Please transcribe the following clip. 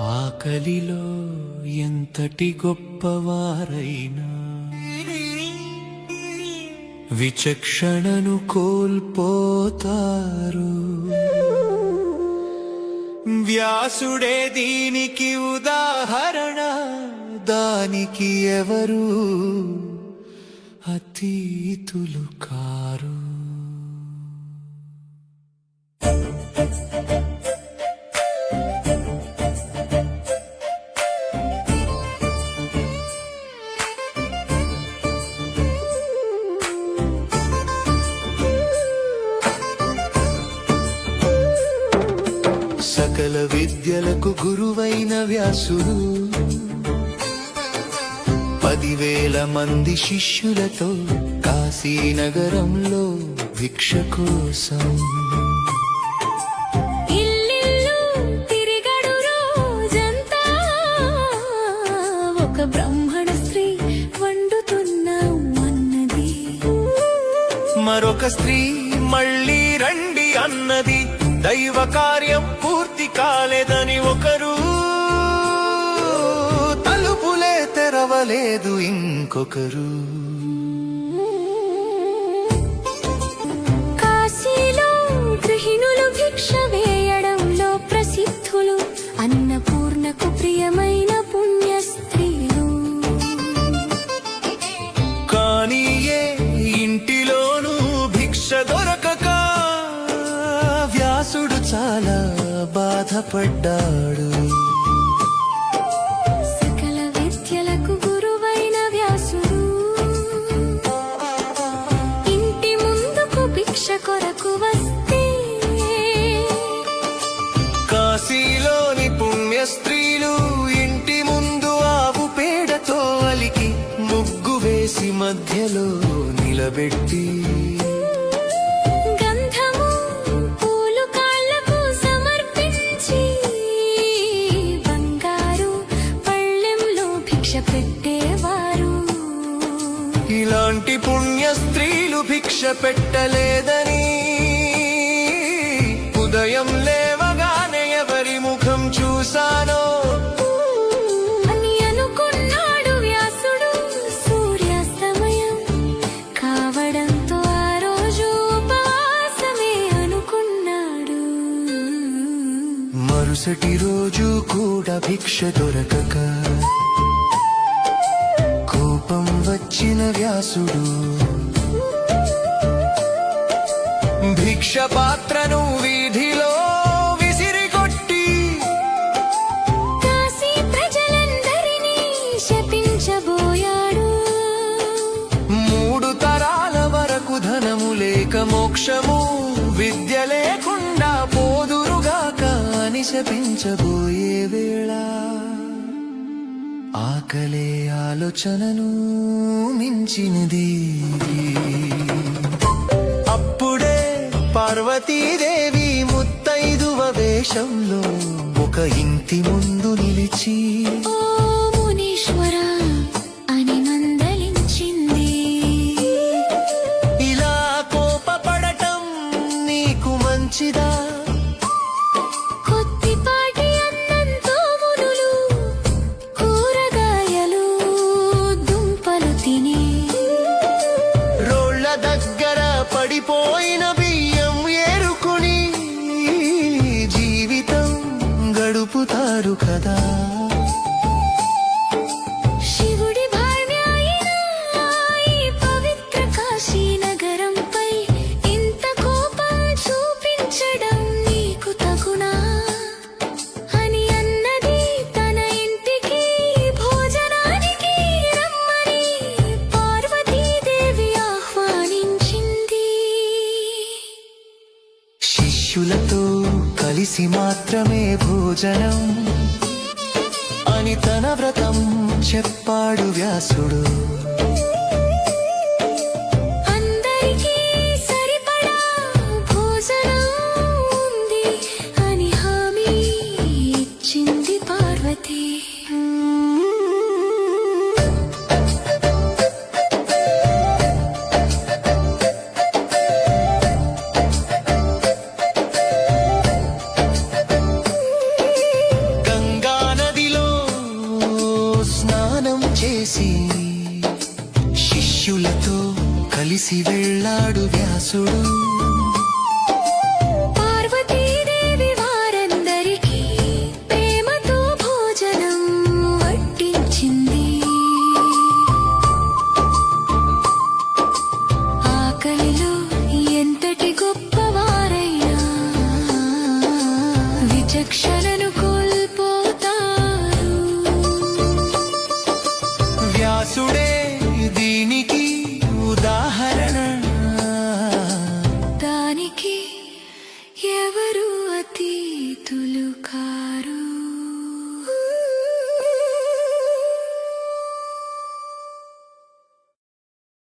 ఆకలిలో ఎంతటి గొప్పవారైనా? విచక్షణను కోల్పోతారు. వ్యాసుడే దీనికి ఉదాహరణ దానికి ఎవరు అతీతులు కారు? సకల విద్యలకు గురువైన వ్యాసుడు. పదివేల మంది శిష్యులతో కాశీనగరంలో భిక్ష కోసం. బ్రాహ్మణ స్త్రీ వండుతున్న అన్నది మరొక స్త్రీ మళ్ళీ రండి అన్నది. దైవ కార్యం పూర్తి కాలేదని ఒకరు. తలుపులే తెరవలేదు ఇంకొకరు. బాధపడ్డాడు. సకల విద్యలకు గురువైన వ్యాసుడు. ఇంటి ముందుకు భిక్ష కొరకు వస్తే కాశీలోని పుణ్య స్త్రీలు ఇంటి ముందు ఆవు పేడతో అలికి ముగ్గు వేసి మధ్యలో నిలబెట్టి భిక్ష పెట్టలేదని. ఉదయం లేవగానే ఎవరి ముఖం చూశానో. అని అనుకున్నాడు వ్యాసుడు సూర్యాస్తమయం. కావడంతో ఆ రోజు ఉపవాసమే అనుకున్నాడు. మరుసటి రోజు కూడా భిక్ష దొరకక కోపం వచ్చిన వ్యాసుడు భిక్ష పాత్రను వీధిలో విసిరికొట్టి కాశీ ప్రజలందరినీ శపించబోయాడు. మూడు తరాల వరకు ధనము లేక మోక్షము విద్య లేకుండా పోదురుగాక అని శపించబోయే వేళ. ఆకలే ఆలోచనను మించినది. పార్వతీదేవి ముత్తైదువ వేషంలో ఒక ఇంటి ముందు నిలిచి. ఓ మునీశ్వర అని మందలించింది. ఇలా కోపపడటం నీకు మంచిదా? కొద్దిపాటి అన్నంతో మునులు కూరగాయలు దుంపలు తిని. రోళ్ళ దగ్గర పడిపోయిన మనుషులతో కలిసి మాత్రమే భోజనం. అని తన వ్రతం చెప్పాడు వ్యాసుడు. భోజనం అని హామీ ఇచ్చింది పార్వతి. కలిసి వెళ్ళాడు వ్యాసుడు. you come.